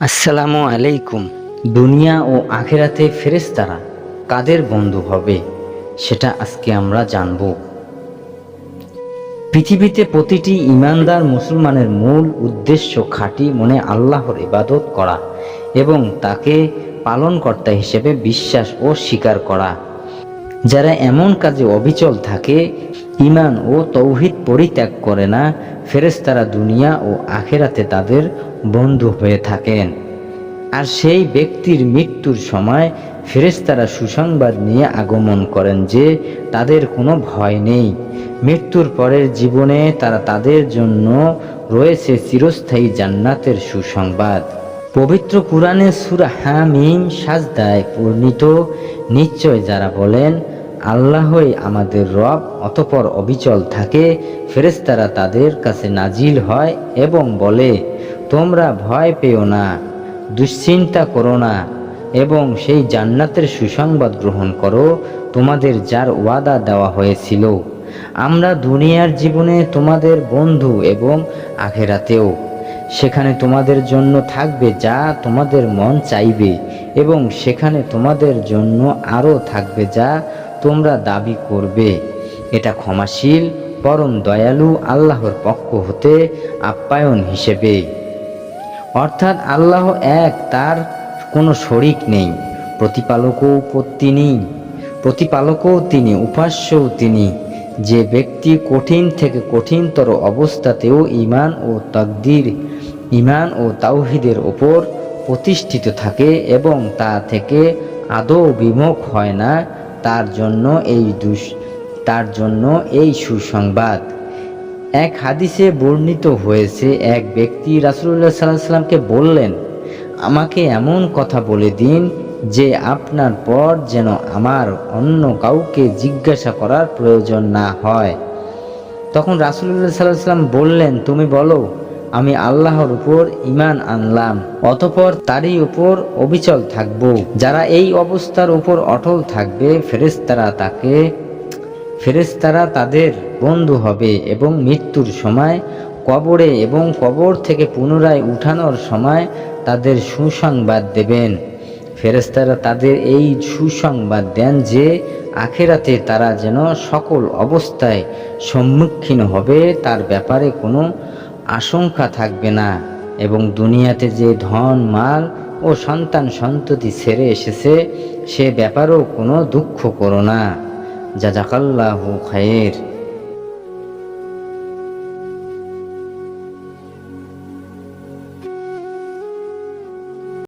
আসসালামু আলাইকুম। দুনিয়া ও আখেরাতে ফেরেস্তারা কাদের বন্ধু হবে, সেটা আজকে আমরা জানব। পৃথিবীতে প্রতিটি ইমানদার মুসলমানের মূল উদ্দেশ্য খাঁটি মনে আল্লাহর ইবাদত করা এবং তাকে পালনকর্তা হিসেবে বিশ্বাস ও স্বীকার করা। যারা এমন কাজে অবিচল থাকে ইমান ও তৌহিদ পরিত্যাগ করে না, ফেরেশতারা দুনিয়া ও আখেরাতে তাদের বন্ধু হয়ে থাকেন। আর সেই ব্যক্তির মৃত্যুর সময় ফেরেশতারা সুসংবাদ নিয়ে আগমন করেন যে তাদের কোনো ভয় নেই। মৃত্যুর পরের জীবনে তারা তাদের জন্য রয়েছে চিরস্থায়ী জান্নাতের সুসংবাদ। পবিত্র কুরআনে সূরা হামিম সাজদায় পূর্ণিত নিশ্চয় যারা বলেন, আল্লাহই আমাদের রব, অতপর অবিচল থাকে ফেরেস্তারা তাদের কাছে নাজিল হয় এবং বলে, তোমরা ভয় পেও না, দুশ্চিন্তা করো না, এবং সেই জান্নাতের সুসংবাদ গ্রহণ করো, তোমাদের যার ওয়াদা দেওয়া হয়েছিল। আমরা দুনিয়ার জীবনে তোমাদের বন্ধু এবং আখেরাতেও সেখানে তোমাদের জন্য থাকবে যা তোমাদের মন চাইবে, এবং সেখানে তোমাদের জন্য আরও থাকবে যা তোমরা দাবি করবে। এটা ক্ষমাশীল, পরম দয়ালু আল্লাহর পক্ষ হতে আপ্যায়ন হিসেবে। অর্থাৎ আল্লাহ এক, তার কোনো শরিক নেই, প্রতিপালকও তিনি প্রতিপালকও তিনি, উপাস্যও তিনি। যে ব্যক্তি কঠিন থেকে কঠিনতর অবস্থাতেও ইমান ও তকদির ইমান ও তাওহিদের ওপর প্রতিষ্ঠিত থাকে এবং তা থেকে আদৌ বিমুখ হয় না, তার জন্য এই দুষ, তার জন্য এই সুসংবাদ। এক হাদিসে বর্ণিত হয়েছে, এক ব্যক্তি রাসুল্লাহ সাল্লাহ সাল্লামকে বললেন, আমাকে এমন কথা বলে দিন যে আপনার পর যেন আমার অন্য কাউকে জিজ্ঞাসা করার প্রয়োজন না হয়। তখন রাসুল্লাহ সাল্লাহ সাল্লাম বললেন, তুমি বলো আমি আল্লাহর উপর ইমান আনলাম, অতপর তারই উপর অবিচল থাকব। যারা এই অবস্থার উপর অটল থাকবে, ফেরেশতারা তাকে, ফেরেশতারা তাদের বন্ধু হবে এবং মৃত্যুর সময় কবরে এবং কবর থেকে পুনরায় উঠানোর সময় তাদের সুসংবাদ দেবেন। ফেরেশতারা তাদের এই সুসংবাদ দেন যে, আখেরাতে তারা যেন সকল অবস্থায় সম্মুখীন হবে, তার ব্যাপারে কোনো আশঙ্কা থাকবে না এবং দুনিয়াতে যে ধন, মাল ও সন্তান সন্ততি ছেড়ে এসেছে, সে ব্যাপারেও কোনো দুঃখ করো না। যা জাজাকাল্লাহু খায়ের।